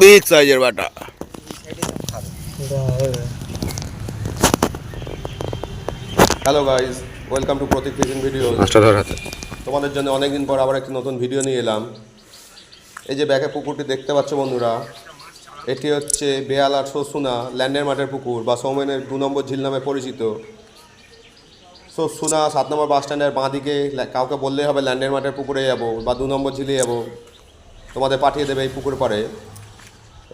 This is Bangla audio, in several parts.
বিগ সাইজের বাটা। Hello guys welcome to Pratik fishing video তোমাদের জন্য অনেকদিন পর আবার একটি নতুন ভিডিও নিয়ে এলাম। এই যে ব্যাকে পুকুরটি দেখতে পাচ্ছ বন্ধুরা এটি হচ্ছে বেয়ালার শোসুনা ল্যান্ডের মাঠের পুকুর বা সৌমেনের দু নম্বর ঝিল নামে পরিচিত। শোসুনা সাত নম্বর বাস স্ট্যান্ডের বাঁ দিকে কাউকে বললেই হবে ল্যান্ডের মাঠের পুকুরে যাব বা দু নম্বর ঝিলে যাব। তোমাদের পাঠিয়ে দেবে এই পুকুর পাড়ে।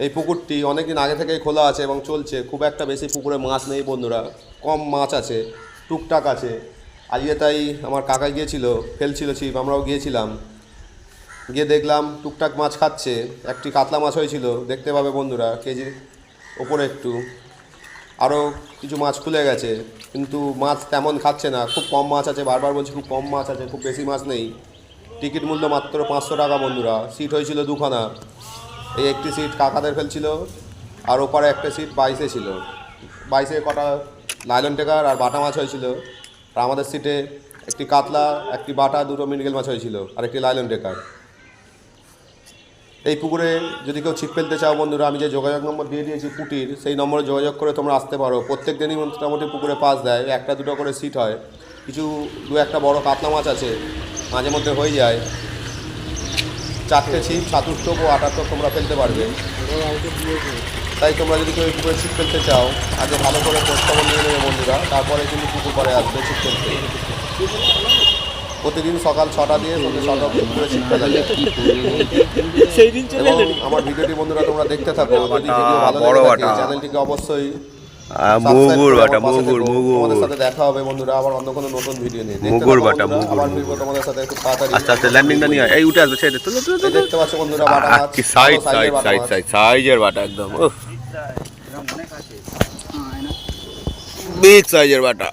এই পুকুরটি অনেক দিন আগে থেকেই খোলা আছে এবং চলছে। খুব একটা বেশি পুকুরে মাছ নেই বন্ধুরা। কম মাছ আছে, টুকটাক আছে। আজকে তাই আমার কাকা গিয়েছিল, ফেলছিল ছিপ, আমরাও গিয়েছিলাম। গিয়ে দেখলাম টুকটাক মাছ খাচ্ছে। একটি কাতলা মাছ হয়েছিল, দেখতে পাবে বন্ধুরা কেজির ওপরে একটু। আরও কিছু মাছ খুলে গেছে, কিন্তু মাছ তেমন খাচ্ছে না। খুব কম মাছ আছে, বারবার বলছি খুব কম মাছ আছে, খুব বেশি মাছ নেই। টিকিট মূল্য মাত্র পাঁচশো টাকা বন্ধুরা। সিট হয়েছিল দুখানা। এই একটি সিট কাকাদের ফেলছিল, আর ওপারে একটা সিট বাইশে ছিল। বাইশে কটা লাইলন টেকার আর বাটা মাছ হয়েছিল। আর আমাদের সিটে একটি কাতলা, একটি বাটা, দুটো মিনগেল মাছ হয়েছিল, আর একটি লাইলন টেকার। এই পুকুরে যদি কেউ ছিপ ফেলতে চাও বন্ধুরা, আমি যে যোগাযোগ নম্বর দিয়ে দিয়েছি পুটির সেই নম্বরে যোগাযোগ করে তোমরা আসতে পারো। প্রত্যেক দিনই মোটামুটি পুকুরে পাস দেয়, একটা দুটো করে সিট হয়। কিছু দু একটা বড় কাতলা মাছ আছে মাঝে মধ্যে হয়ে যায়। চারটে ছিপ সাতুর টোপ ও আটার টোপ তোমরা ফেলতে পারবে। তাই তোমরা যদি কেউ পুকুরে ছিপ ফেলতে চাও আগে ভালো করে খোঁজখবর নিয়ে নেবে বন্ধুরা তারপরে কিন্তু পুকুর পরে আসবে ছিপ ফেলতে। প্রতিদিন সকাল ছটা দিয়ে সন্ধ্যে ছটা পুকুরে ছিপ ফেলা যায়। এবং আমার ভিডিওটি বন্ধুরা তোমরা দেখতে থাকো। যদি ভিডিও ভালো বড় লাগে চ্যানেলটিকে অবশ্যই মুগুর বাটা মুগুর মুগুর। তোমাদের সাথে দেখা হবে বন্ধুরা আবার অন্য কোনো নতুন ভিডিও নিয়ে। মুগুর বাটা, মুগুর, আবার। ফিরবো তোমাদের সাথে খুব তাড়াতাড়ি আস্তে আস্তে ল্যান্ডিংটা নিয়ে এই উঠে আসবে ছেড়ে তুলে দেখতে পাচ্ছ বন্ধুরা বাটা কি সাইজ সাইজ সাইজ সাইজ সাইজের বাটা একদম বিগ সাইজের বাটা।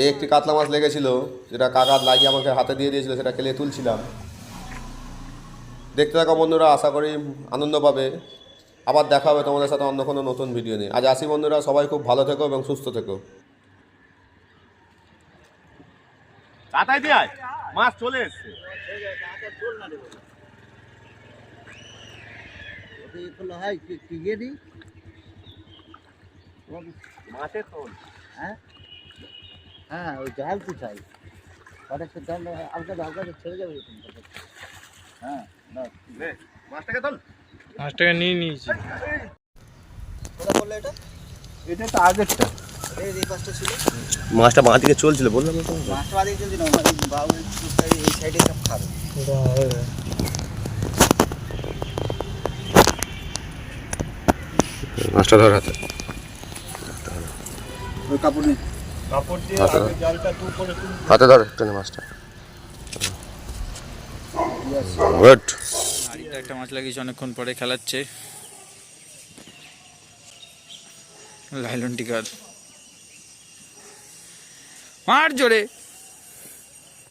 এই একটি কাতলা মাছ লেগেছিল যেটা কাকাত লাগিয়ে আমাকে হাতে দিয়ে দিয়েছিল সেটা খেলে তুলছিলাম। দেখতে থাকো বন্ধুরা আশা করি আনন্দ পাবে। আবার দেখা হবে তোমাদের সাথে অন্য কোনো নতুন ভিডিও নিয়ে। আজ আসি বন্ধুরা সবাই খুব ভালো থেকো এবং সুস্থ থেকো। কাটাই দিয়ে মাছ চলে এসছে। হয় মাছের তোল হ্যাঁ হ্যাঁ ওই জাল তো চাই। কটা সে জাল হালকা হালকা ছেড়ে যাবে হ্যাঁ মাছটাকে তোল। মাছটাকে নিয়ে নিয়েছি। এটা? তো আগেরটা। মাছটা বাঁ দিকে চলছিল বললাম মাছটা চলছিল এই বাবু এই সাইডে সব খাবে মাছটা ধর হাতে। কাপড় নেই কাপড় দিয়ে হাতে জালটা দু করে হাতে ধর একটু মাছটা। গুড একটা মাছ লাগিয়েছে অনেকক্ষণ পরে খেলাচ্ছে। লাইলন টিকার। মার জোরে।